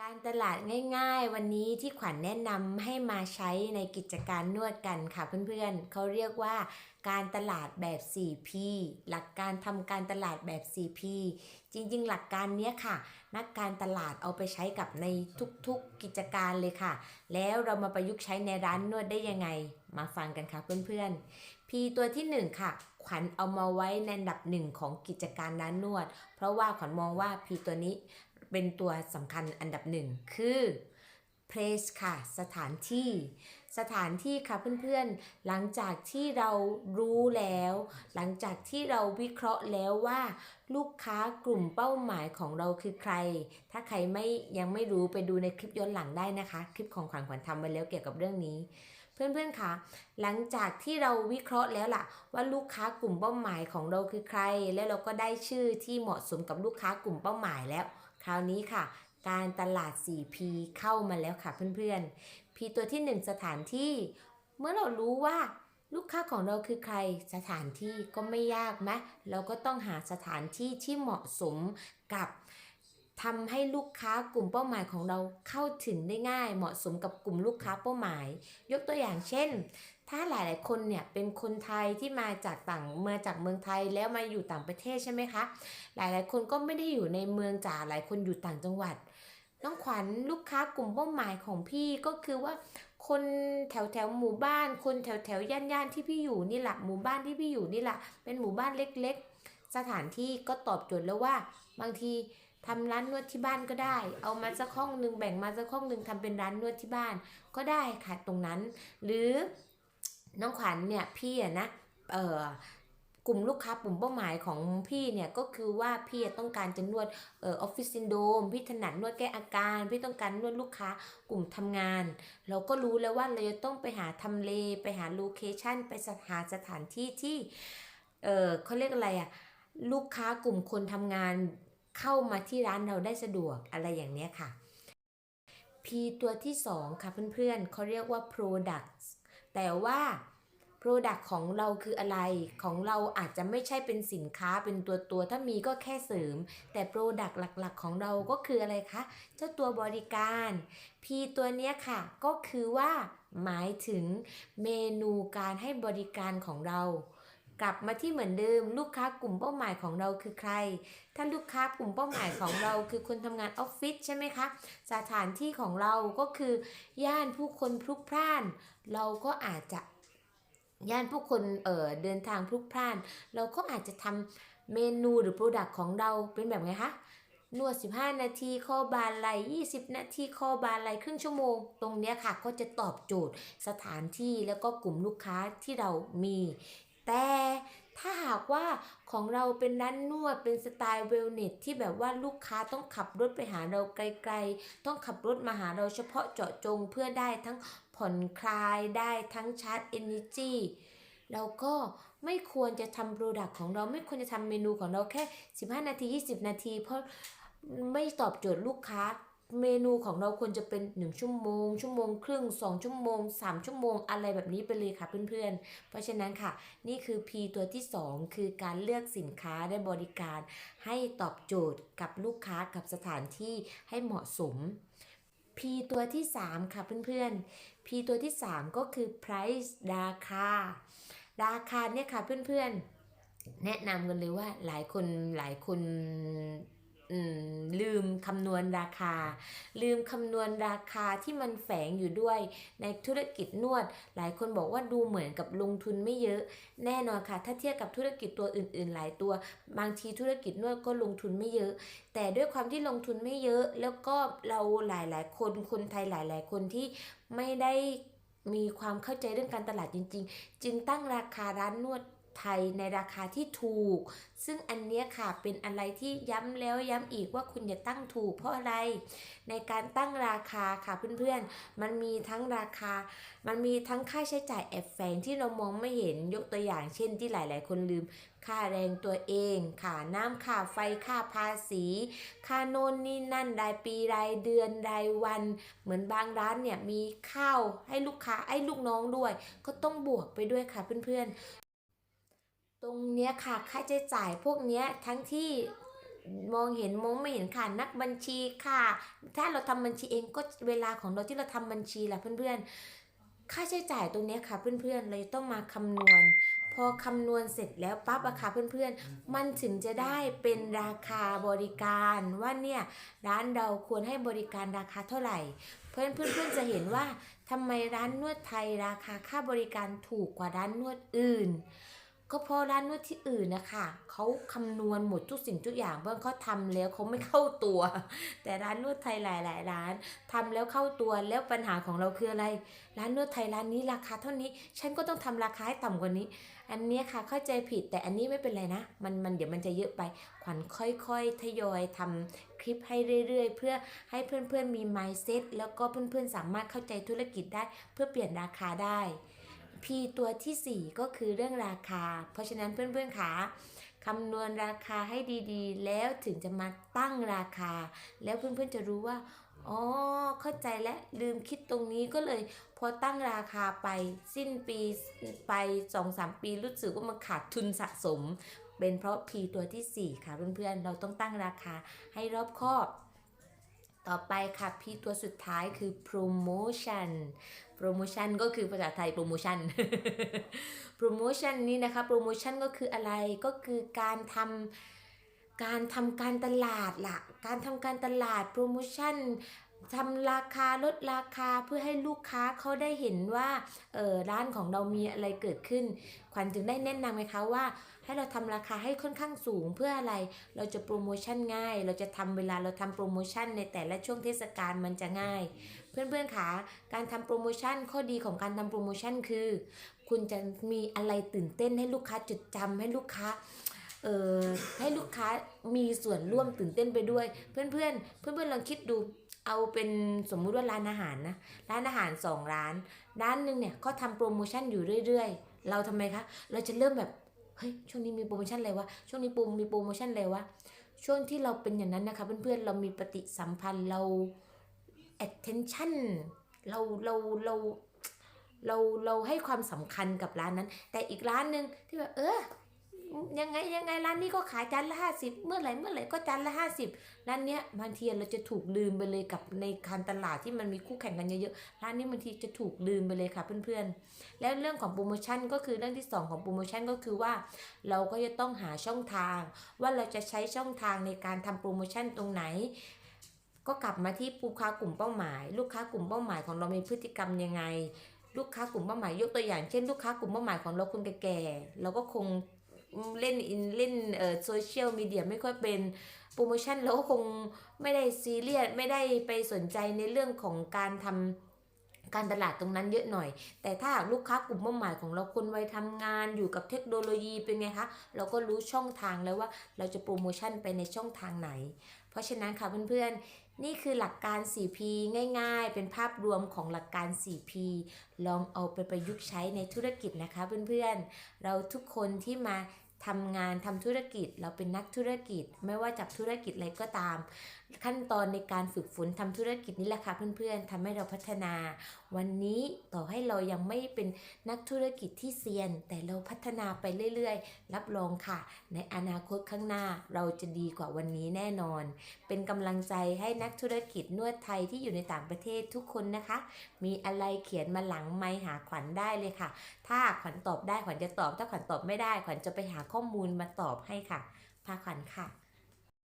การตลาดง่ายๆ วันนี้ที่ขวัญแนะนำให้มาใช้ในกิจการนวดกันค่ะเพื่อนๆเขาเรียกว่าการตลาดแบบ 4P หลักการทำการตลาดแบบ 4P จริงๆ หลักการเนี้ยค่ะ นักการตลาดเอาไปใช้กับในทุกๆกิจการเลยค่ะ แล้วเรามาประยุกต์ใช้ในร้านนวดได้ยังไง มาฟังกันค่ะเพื่อนๆ P ตัวที่ 1 ค่ะ ขวัญเอามาไว้ในอันดับหนึ่งของกิจการร้านนวด เพราะว่าขวัญมองว่า P ตัวนี้ เป็นตัวสำคัญอันดับหนึ่งคือ place ค่ะ สถานที่ สถานที่ค่ะเพื่อนๆ หลังจากที่เรารู้แล้ว หลังจากที่เราวิเคราะห์แล้วว่า ลูกค้ากลุ่มเป้าหมายของเราคือใคร ถ้าใครไม่ยังไม่รู้ไปดูในคลิปย้อนหลังได้นะคะ คลิปของขวัญขวัญทำไว้แล้วเกี่ยวกับเรื่องนี้เพื่อนๆค่ะหลังจากที่เราวิเคราะห์แล้วล่ะ ว่าลูกค้ากลุ่มเป้าหมายของเราคือใคร แล้วเราก็ได้ชื่อที่เหมาะสมกับลูกค้ากลุ่มเป้าหมายแล้ว คราวนี้ค่ะ การตลาด 4P เข้ามาแล้วค่ะเพื่อนๆ P ตัวที่ 1 สถานที่ เมื่อเรารู้ว่าลูกค้าของเราคือใครสถานที่ก็ไม่ยากไหมเราก็ต้องหาสถานที่ที่เหมาะสมกับทำให้ลูกค้ากลุ่มเป้าหมายของเราเข้าถึงได้ง่าย เหมาะสมกับกลุ่มลูกค้าเป้าหมาย ยกตัวอย่างเช่น ถ้าหลายๆ คนเนี่ยเป็นคนไทยที่มาจากต่างมาจากเมืองไทยแล้วมาอยู่ต่างประเทศใช่ไหมคะหลายๆ คนก็ไม่ได้อยู่ในเมืองจ๋าหลายคนอยู่ต่างจังหวัด น้องขวัญลูกค้ากลุ่มเป้าหมายของพี่ก็คือว่าคนแถวแถวหมู่บ้าน คนแถวแถวย่านย่านที่พี่อยู่นี่แหละหมู่บ้านที่พี่อยู่นี่แหละเป็นหมู่บ้านเล็ก ๆ สถานที่ก็ตอบโจทย์แล้วว่า บางทีทำร้านนวดที่บ้านก็ได้ เอามาสักห้องหนึ่งแบ่งมาสักห้องหนึ่งทำเป็นร้านนวดที่บ้านก็ได้ค่ะตรงนั้น หรือ น้องขวัญเนี่ยพี่อะนะเอ่อกลุ่มลูกค้ากลุ่มเป้าหมายของพี่เนี่ยก็คือว่าพี่ต้องการจะนวดเอ่อออฟฟิศซินโดมพี่ถนัดนวดแก้อาการ พี่ต้องการนวดลูกค้ากลุ่มทำงาน เราก็รู้แล้วว่าเราจะต้องไปหาทำเล ไปหาโลเคชันไปหาสถานที่ที่เออเขาเรียกอะไรอะลูกค้ากลุ่มคนทำงานเข้ามาที่ร้านเราได้สะดวกอะไรอย่างเนี้ยค่ะ P ตัวที่สองค่ะเพื่อนๆเขาเรียกว่า products แต่ว่า Product ของเราคืออะไร ของเราอาจจะไม่ใช่เป็นสินค้าเป็นตัวตัว ถ้ามีก็แค่เสริม แต่ Product หลักๆ ของเราก็คืออะไรคะ เจ้าตัวบริการ P ตัวเนี้ยค่ะ ก็คือว่าหมายถึงเมนูการให้บริการของเรากลับมาที่เหมือนเดิมลูกค้ากลุ่มเป้าหมายของเราคือใคร ถ้าลูกค้ากลุ่มเป้าหมายของเราคือคนทำงานออฟฟิศใช่ไหมคะ สถานที่ของเราก็คือย่านผู้คนพลุกพล่าน เราก็อาจจะ ย่านผู้คนเอ่อเดินทางพลุกพล่าน เราก็อาจจะทำเมนูหรือโปรดักต์ของเราเป็นแบบไงคะนวด 15 นาทีข้อบานไหล20 นาทีข้อบานไหลครึ่งชั่วโมง ตรงนี้ค่ะก็จะตอบโจทย์สถานที่แล้วก็กลุ่มลูกค้าที่เรามี แต่ถ้าหากว่าของเราเป็นร้านนวดเป็นสไตล์เวลเนสที่แบบว่าลูกค้าต้องขับรถไปหาเราไกล ๆ ต้องขับรถมาหาเราเฉพาะเจาะจงเพื่อได้ทั้ง ผ่อนคลายได้ทั้งชาร์จ energy เราก็ไม่ควรจะทำโปรดักต์ของเราไม่ควรจะทำเมนูของเราแค่ 15 นาที 20 นาที เพราะไม่ตอบโจทย์ลูกค้า เมนูของเราควรจะเป็น 1 ชั่วโมง ชั่วโมงครึ่ง 2 ชั่วโมง 3 ชั่วโมง อะไรแบบนี้ไปเลยค่ะเพื่อนๆ เพราะฉะนั้นค่ะ นี่คือ P ตัวที่ 2 คือการเลือกสินค้าและบริการ ให้ตอบโจทย์กับลูกค้ากับสถานที่ให้เหมาะสม P ตัวที่ 3 ค่ะเพื่อนๆ P ตัวที่ 3 ก็คือ price ราคา ราคาเนี่ยค่ะเพื่อนๆ แนะนำกันเลยว่าหลายคนหลายคน ลืมคำนวณราคา ลืมคำนวณราคาที่มันแฝงอยู่ด้วยในธุรกิจนวด หลายคนบอกว่าดูเหมือนกับลงทุนไม่เยอะ แน่นอนค่ะ ถ้าเทียบกับธุรกิจตัวอื่น ๆ หลายตัว บางทีธุรกิจนวดก็ลงทุนไม่เยอะ แต่ด้วยความที่ลงทุนไม่เยอะ แล้วก็เราหลาย ๆ คนคนไทยหลาย ๆ คนที่ไม่ได้มีความเข้าใจเรื่องการตลาดจริง ๆ จึงตั้งราคาร้านนวด ไทยในราคาที่ถูก ซึ่งอันเนี้ยค่ะเป็นอะไรที่ย้ำแล้วย้ำอีกว่าคุณอย่าตั้งถูกเพราะอะไร ในการตั้งราคาค่ะเพื่อนๆ มันมีทั้งราคา มันมีทั้งค่าใช้จ่ายแอบแฝงที่เรามองไม่เห็นยกตัวอย่างเช่นที่หลายๆ คนลืมค่าแรงตัวเองค่าน้ำค่าไฟค่าภาษี ค่าโน่นนี่นั่นรายปีรายเดือนรายวัน เหมือนบางร้านเนี่ยมีข้าวให้ลูกค้าให้ลูกน้องด้วย ก็ต้องบวกไปด้วยค่ะเพื่อนๆ รงเนี้ยค่ะค่าใช้จ่ายพวกเนี้ยทั้งที่มองเห็นมองไม่เห็นค่ะนักบัญชีค่ะ ถ้าเราทำบัญชีเองก็เวลาของเราที่เราทำบัญชีแหล่ะเพื่อนๆ ค่าใช้จ่ายตรงเนี้ยค่ะเพื่อนๆเราจะต้องมาคำนวณ พอคำนวณเสร็จแล้วปั๊บอะค่ะเพื่อนๆ มันถึงจะได้เป็นราคาบริการว่าเนี่ยร้านเราควรให้บริการราคาเท่าไหร่ เพื่อนเพื่อนๆจะเห็นว่าทำไมร้านนวดไทยราคาค่าบริการถูกกว่าร้านนวดอื่น ก็เพราะร้านนวดที่อื่นนะคะเขาคำนวณหมดทุกสิ่งทุกอย่างเพราะเขาทำแล้วเขาไม่เข้าตัว แต่ร้านนวดไทยหลายๆร้านทำแล้วเข้าตัวแล้วปัญหาของเราคืออะไร ร้านนวดไทยร้านนี้ราคาเท่านี้ ฉันก็ต้องทำราคาให้ต่ำกว่านี้ อันนี้ค่ะเข้าใจผิดแต่อันนี้ไม่เป็นไรนะ มันมันเดี๋ยวมันจะเยอะไปขวัญค่อย ๆ ทยอยทำคลิปให้เรื่อย ๆ เพื่อให้เพื่อนๆมี mindset แล้วก็เพื่อนๆสามารถเข้าใจธุรกิจได้ เพื่อเปลี่ยนราคาได้ P ตัวทีสี่ 4 ก็คือเรื่องราคา เพราะฉะนั้นเพื่อนๆขาคำนวณราคาให้ดีๆ แล้วถึงจะมาตั้งราคา แล้วเพื่อนๆจะรู้ว่าอ๋อเข้าใจและลืมคิดตรงนี้ก็เลยพอตั้งราคาไปสิ้นปีไป2อสปีรู้สึกว่ามันขาดทุนสะสม เป็นเพราะ P ตัวทีสี่4 ค่ะเพื่อนๆ เราต้องตั้งราคาให้รอบคอบ ต่อไปค่ะ P ตัวสุดท้ายคือ promotion promotion ก็คือภาษาไทย promotion promotion นี้นะคะ promotion ก็คืออะไรก็คือการทำการทำการตลาดล่ะ การทำการตลาด promotion ทำราคาลดราคาเพื่อให้ลูกค้าเขาได้เห็นว่าเออร้านของเรามีอะไรเกิดขึ้น ขวัญจึงได้แนะนำไหมคะว่า ให้เราทำราคาให้ค่อนข้างสูงเพื่ออะไร เราจะโปรโมชั่นง่าย เราจะทำเวลาเราทำโปรโมชั่นในแต่ละช่วงเทศกาลมันจะง่าย เพื่อนๆคะการทำโปรโมชั่นข้อดีของการทำโปรโมชั่นคือ คุณจะมีอะไรตื่นเต้นให้ลูกค้าจดจำให้ลูกค้าเออให้ลูกค้ามีส่วนร่วมตื่นเต้นไปด้วย เพื่อนๆเพื่อนๆลองคิดดู เอาเป็นสมมุติว่าร้านอาหารนะ ร้านอาหารสองร้าน ร้านหนึ่งเนี่ยก็ทำโปรโมชั่นอยู่เรื่อยๆ เราทำไมคะ เราจะเริ่มแบบเฮ้ยช่วงนี้มีโปรโมชั่นอะไรวะ ช่วงนี้ปูมีโปรโมชั่นอะไรวะ ช่วงที่เราเป็นอย่างนั้นนะคะเพื่อนๆ เรามีปฏิสัมพันธ์เรา attention เราเราเราเราเราให้ความสำคัญกับร้านนั้น แต่อีกร้านหนึ่งที่แบบเออ ยังไงยังไงร้านนี้ก็ขายจานละห้าสิบเมื่อไหร่เมื่อไหร่ก็จานละห้าสิบร้านเนี้ยบางทีเราจะถูกลืมไปเลยกับในการตลาดที่มันมีคู่แข่งกันเยอะๆร้านนี้บางทีจะถูกลืมไปเลยค่ะเพื่อนๆ แล้วเรื่องของโปรโมชั่นก็คือเรื่องที่สองของโปรโมชั่นก็คือว่า เราก็จะต้องหาช่องทาง ว่าเราจะใช้ช่องทางในการทำโปรโมชั่นตรงไหนก็กลับมาที่ลูกค้ากลุ่มเป้าหมาย ลูกค้ากลุ่มเป้าหมายของเรามีพฤติกรรมยังไง ลูกค้ากลุ่มเป้าหมายยกตัวอย่างเช่น ลูกค้ากลุ่มเป้าหมายของเราคนแก่ๆเราก็คง เล่นอินเล่นเอ่อโซเชียลมีเดียไม่ค่อยเป็นโปรโมชั่นเราก็คงไม่ได้ซีเรียสไม่ได้ไปสนใจในเรื่องของการทำการตลาดตรงนั้นเยอะหน่อย แต่ถ้าหากลูกค้ากลุ่มเป้าหมายของเราคนวัยทำงานอยู่กับเทคโนโลยีเป็นไงคะ เราก็รู้ช่องทางแล้วว่าเราจะโปรโมชั่นไปในช่องทางไหน เพราะฉะนั้นค่ะเพื่อนๆ นี่คือหลักการ 4P ง่าย ๆ เป็นภาพรวมของหลักการ 4P ลองเอาไปประยุกต์ใช้ในธุรกิจนะคะเพื่อนๆ เราทุกคนที่มา ทำงานทำธุรกิจ เราเป็นนักธุรกิจ ไม่ว่าจับธุรกิจอะไรก็ตามขั้นตอนในการฝึกฝนทำธุรกิจนี่แหละค่ะเพื่อนๆทำให้เราพัฒนา วันนี้ต่อให้เรายังไม่เป็นนักธุรกิจที่เซียน แต่เราพัฒนาไปเรื่อยๆ รับรองค่ะ ในอนาคตข้างหน้าเราจะดีกว่าวันนี้แน่นอน เป็นกำลังใจให้นักธุรกิจนวดไทยที่อยู่ในต่างประเทศทุกคนนะคะ มีอะไรเขียนมาหลังไมค์หาขวัญได้เลยค่ะ ถ้าขวัญตอบได้ขวัญจะตอบ ถ้าขวัญตอบไม่ได้ขวัญจะไปหาข้อมูลมาตอบให้ค่ะพาขวัญค่ะ